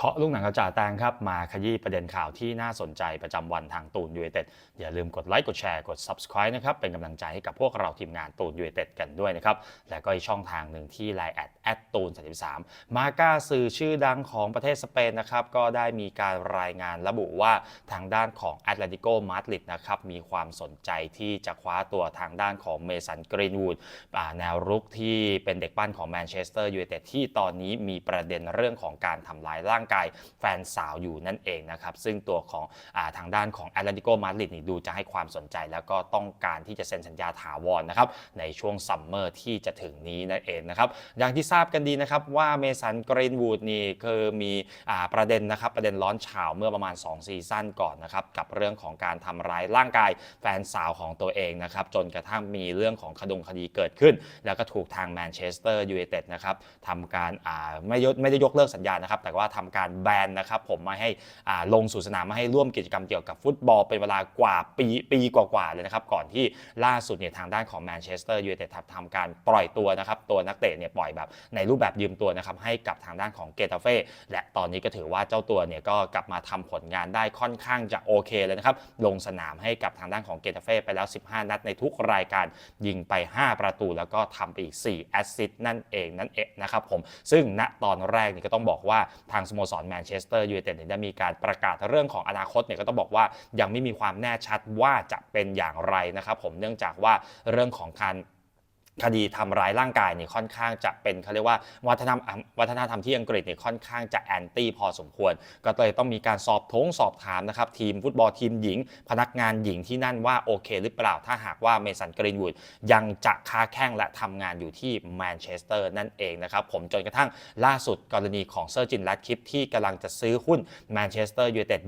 เคาะลูกหนังกระจาแตงครับ มาขยี้ประเด็นข่าวที่น่าสนใจประจำวันทางตูนยูเอเต็ดอย่าลืมกดไลค์กดแชร์กด Subscribe นะครับ เป็นกำลังใจให้กับพวกเราทีมงานตูนยูเอเต็ดกันด้วยนะครับ และก็อีกช่องทางหนึ่งที่ไลน์แอดแอดตูน33มาก้าสื่อชื่อดังของประเทศสเปนนะครับ ก็ได้มีการรายงานระบุว่าทางด้านของแอตเลติโกมาดริดนะครับมีความสนใจที่จะคว้าตัวทางด้านของเมสันกรีนวูดแนวรุกที่เป็นเด็กปั้นของแมนเชสเตอร์ยูไนเต็ดที่ตอนนี้มีประเด็นเรื่องของการทำลายร่างกายแฟนสาวอยู่นั่นเองนะครับ ซึ่งตัวของอทางด้านของแอตเลติโกมาดริดนี่ดูจะให้ความสนใจ แล้วก็ต้องการที่จะเซ็นสัญญาถาวรนะครับในช่วงซัมเมอร์ที่จะถึงนี้นั่นเองนะครับอย่างที่ทราบกันดีนะครับว่าเมสันกรีนวูดนี่คือมีประเด็นนะครับประเด็นร้อนฉาวเมื่อประมาณ 2 ซีซั่นก่อนนะครับกับเรื่องของการทำร้ายร่างกายแฟนสาวของตัวเองนะครับจนกระทั่งมีเรื่องของคดงคดีเกิดขึ้น แล้วก็ถูกทางแมนเชสเตอร์ยูไนเต็ดนะครับทำการไม่ไม่ได้ยกเลิกสัญญานะครับแต่ว่าทำการแบนนะครับผมม่ให้ลงสู่สนามม่ให้ร่วมกิจกรรมเกี่ยวกับฟุตบอลเป็นเวลากว่าปีปีกว่าๆเลยนะครับก่อนที่ล่าสุดเนี่ยทางด้านของแมนเชสเตอร์ยูไนเต็ดทำการปล่อยตัวนะครับตัวนักเตะเนี่ยปล่อยแบบในรูปแบบยืมตัวนะครับให้กับทางด้านของเกตาเฟ่และตอนนี้ก็ถือว่าเจ้าตัวเนี่ยก็กลับมาทำผลงานได้ค่อนข้างจะโอเคเลยนะครับลงสนามให้กับทางด้านของเกตาเฟ่ไปแล้ว 15 นัดในทุกรายการยิงไป 5 ประตู แล้วก็ทำไปอีก4แอสซิสต์นั่นเองนั่นเองนะครับผมซึ่งณตอนแรกนี่ก็ต้องบอกว่าทางสโมสรแมนเชสเตอร์ยูไนเต็ดได้มีการประกาศเรื่องของอนาคตเนี่ยก็ต้องบอกว่ายังไม่มีความแน่ชัดว่าจะเป็นอย่างไรนะครับผมเนื่องจากว่าเรื่องของการ คดีทำร้ายร่างกายเนี่ยค่อนข้างจะเป็นเขาเรียกว่าวัฒนธรรมวัฒนธรรมที่อังกฤษเนี่ยค่อนข้างจะแอนตี้พอสมควร ก็เลยต้องมีการสอบทงสอบถามนะครับทีมฟุตบอลทีมหญิง พนักงานหญิงที่นั่นว่าโอเคหรือเปล่าถ้าหากว่าเมสันกรีนวูดยังจะค้าแข้งและทำงานอยู่ที่แมนเชสเตอร์นั่นเองนะครับผมจนกระทั่งล่าสุดกรณีของเซอร์จินแลดคลิปที่กำลังจะซื้อหุ้นแมนเชสเตอร์ยูไนเต็ด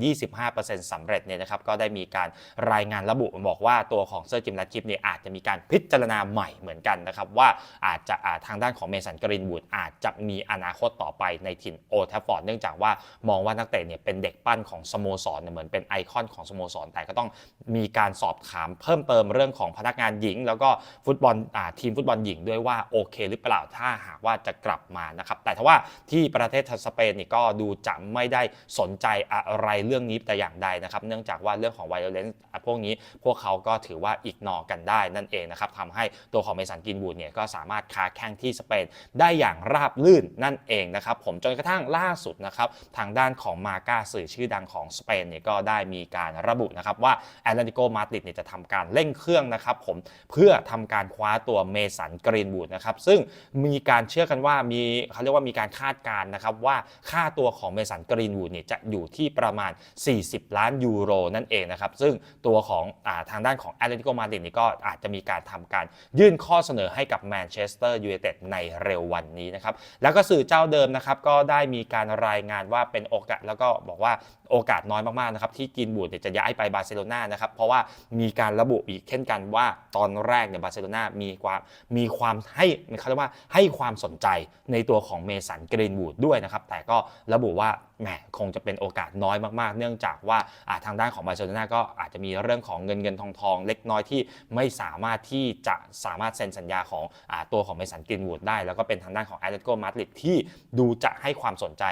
25%สำเร็จเนี่ยนะครับก็ได้มีการรายงานระบุบอกว่าตัวของเซอร์จินแลดคลิปเนี่ยอาจจะมีการพิจารณาใหม่เหมือนกันนะครับว่าอาจจะทางด้านของเมสันกรีนบูดอาจจะมีอนาคตต่อไปในถิ่นโอทฟฟอร์ดเนื่องจากว่ามองว่านักเตะเนี่ยเป็นเด็กปั้นของสโมสรเหมือนเป็นไอคอนของสโมสร แต่ก็ต้องมีการสอบถามเพิ่มเติมเรื่องของพนักงานหญิง แล้วก็ฟุตบอลทีมฟุตบอลหญิงด้วยว่าโอเค หรือเปล่าถ้าหากว่าจะกลับมานะครับแต่ถ้าว่าที่ประเทศสเปนนี่ก็ดูจะไม่ได้สนใจอะไรเรื่องนี้แต่อย่างใดนะครับเนื่องจากว่าเรื่องของไวโอเลนซ์พวกนี้พวกเขาก็ถือว่าอีกนอกันได้นั่นเองนะครับทำให้ตัวของเมสันกนบูดเนี่ยก็สามารถค้าแข่งที่สเปนได้อย่างราบลื่นนั่นเองนะครับผมจนกระทั่งล่าสุดนะครับทางด้านของมาก้าสื่อชื่อดังของสเปนเนี่ยก็ได้มีการระบุนะครับว่าแอตเลติโกมาดริดเนี่ยจะทำการเร่งเครื่องนะครับผมเพื่อทำการคว้าตัวเมสันกรีนบูดนะครับซึ่งมีการเชื่อกันว่ามีเขาเรียกว่ามีการคาดการณ์นะครับว่าค่าตัวของเมสันกรีนบูดเนี่ยจะอยู่ที่ประมาณ 40 ล้านยูโรนั่นเองนะครับซึ่งตัวของอทางด้านของแอตเลติโกมาดริดนี่ก็อาจจะมีการทำการยื่นข้อเสนอให้กับแมนเชสเตอร์ยูไนเต็ดในเร็ววันนี้นะครับ แล้วก็สื่อเจ้าเดิมนะครับก็ได้มีการรายงานว่าเป็นโอกาสแล้วก็บอกว่าโอกาสน้อยมากๆนะครับที่กินบูดจะย้ายไปบาร์เซโลนานะครับเพราะว่ามีการระบุอีกเช่นกันว่าตอนแรกเนี่ยบาร์เซโลนามีความมีความให้เขาเรียกว่าให้ความสนใจในตัวของเมสันกรีนบูดด้วยนะครับแต่ก็ระบุว่าแหมคงจะเป็นโอกาสน้อยมากๆ เนื่องจากว่าทางด้านของบาร์เซโลนาก็อาจจะมีเรื่องของเงินเงินทองทองเล็กน้อยที่ไม่สามารถที่จะสามารถเซ็นสัญญาของอตัวของเมสันกรีนวูดได้ แล้วก็เป็นทางด้านของแอตเลติโกมาดริดที่ดูจะให้ความสนใจ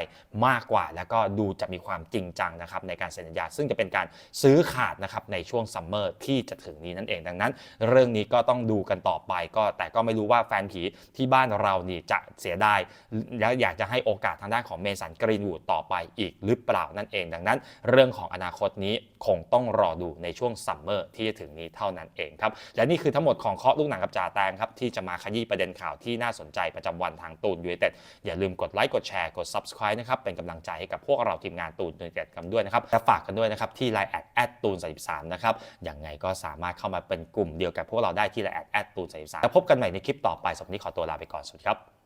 มากกว่า แล้วก็ดูจะมีความจริงจังนะครับในการเซ็นสัญญา ซึ่งจะเป็นการซื้อขาดนะครับในช่วงซัมเมอร์ที่จะถึงนี้นั่นเองดังนั้น เรื่องนี้ก็ต้องดูกันต่อไปก็แต่ก็ไม่รู้ว่าแฟนผีที่บ้านเรานี่จะเสียดายแล้วอยากจะให้โอกาสทางด้านของเมสันกรีนวูดต่อไปอีกหรือเปล่านั่นเอง ดังนั้น เรื่องของอนาคตนี้คงต้องรอดูในช่วงซัมเมอร์ที่จะถึงนี้เท่านั้นเองครับและนี่คือทั้งหมดของเคาะลูกหนังกับจ่าแตงครับที่จะมาขยี้ประเด็นข่าวที่น่าสนใจประจำวันทางตูนยูไนเต็ดอย่าลืมกดไลค์กดแชร์กด subscribe นะครับเป็นกำลังใจให้กับพวกเราทีมงานตูนยูไนเต็ดกันด้วยนะครับและฝากกันด้วยนะครับที่ไลน์แอดแอดตูนสามนะครับอย่างไงก็สามารถเข้ามาเป็นกลุ่มเดียวกับพวกเราได้ที่ไลน์แอดแอดตูนสามแล้วพบกันใหม่ในคลิปต่อไปสำหรับนี้ขอตัวลาไปก่อนสวัสดีครับ